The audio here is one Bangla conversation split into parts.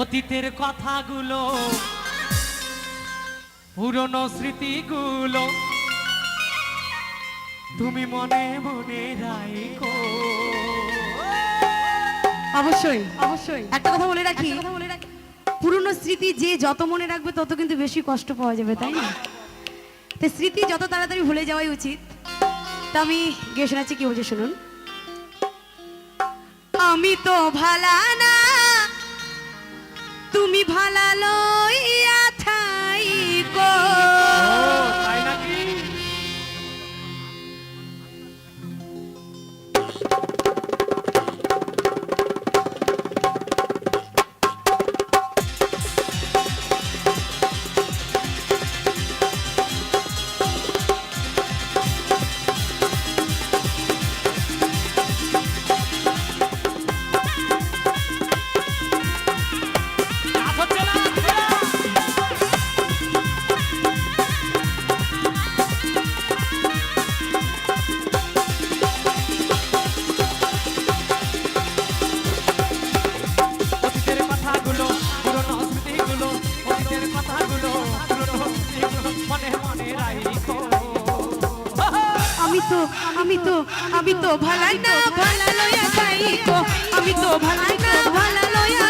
অতীতের কথাগুলো পুরনো স্মৃতিগুলো তুমি মনে মনে রাখো অবশ্যই অবশ্যই। একটা কথা বলে রাখি। পুরনো স্মৃতি যে যত মনে রাখবে তত কিন্তু বেশি কষ্ট পাওয়া যাবে তাই না? তো স্মৃতি যত তাড়াতাড়ি ভুলে যাওয়াই উচিত। তা আমি গিয়ে শোনাচ্ছি কি বলছি শুনুন। আমি তো ভালা তুমি ভালা লইয়া তো, আমি তো আমি তো ভালা না, ভালা লয়া আমি তো ভালা না, ভালা লয়া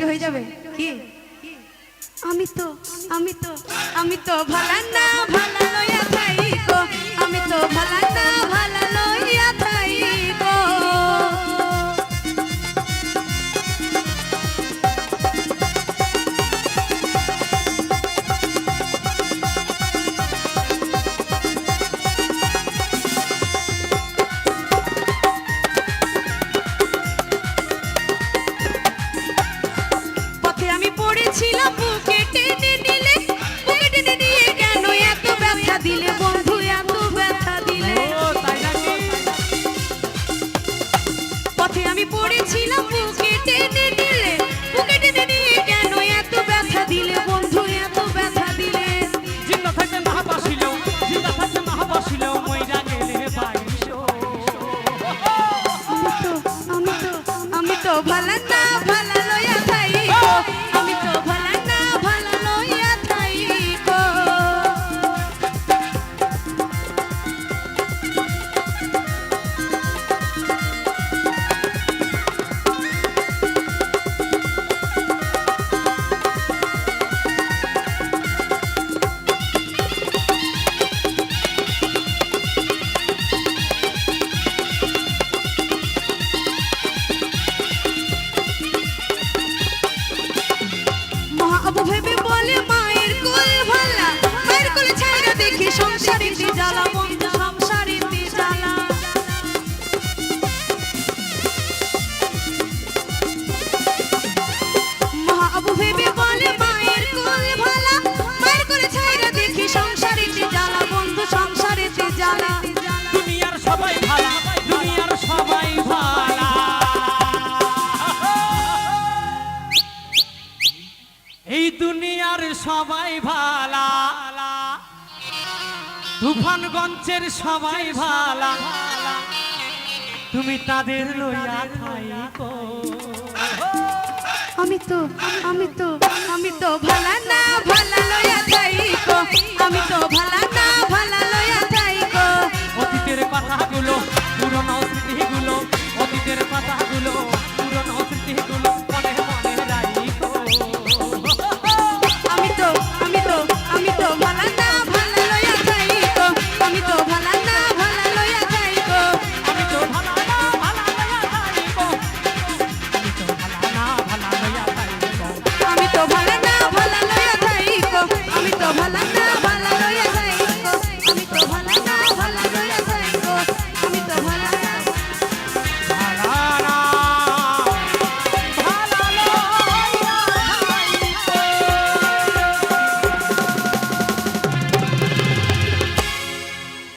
হয়ে যাবে? কি? আমি তো আমি তো আমি তো ভালো না। তো মহা ভেবে বলে মায়ের কোল ভালা। মায়ের কোলে ছাইরা দেখি সংসারিতে জ্বালা, বন্ধু সংসারিতে জ্বালা। মহা আবু ভেবে বলে মায়ের কোল ভালা। মায়ের কোলে ছাইরা দেখি সংসারিতে জ্বালা, বন্ধু সংসারিতে জ্বালা। সবাই ভালা। তুফানগঞ্জের সবাই ভালা। তুমি তাদের লইয়া খাই আমি তো আমি তো আমি তো ভালা না ভালা লইয়া আমি তো ভালা না ভালা লইয়া অতীতের কথাগুলো পুরনো স্মৃতিগুলো অতীতের কথাগুলো।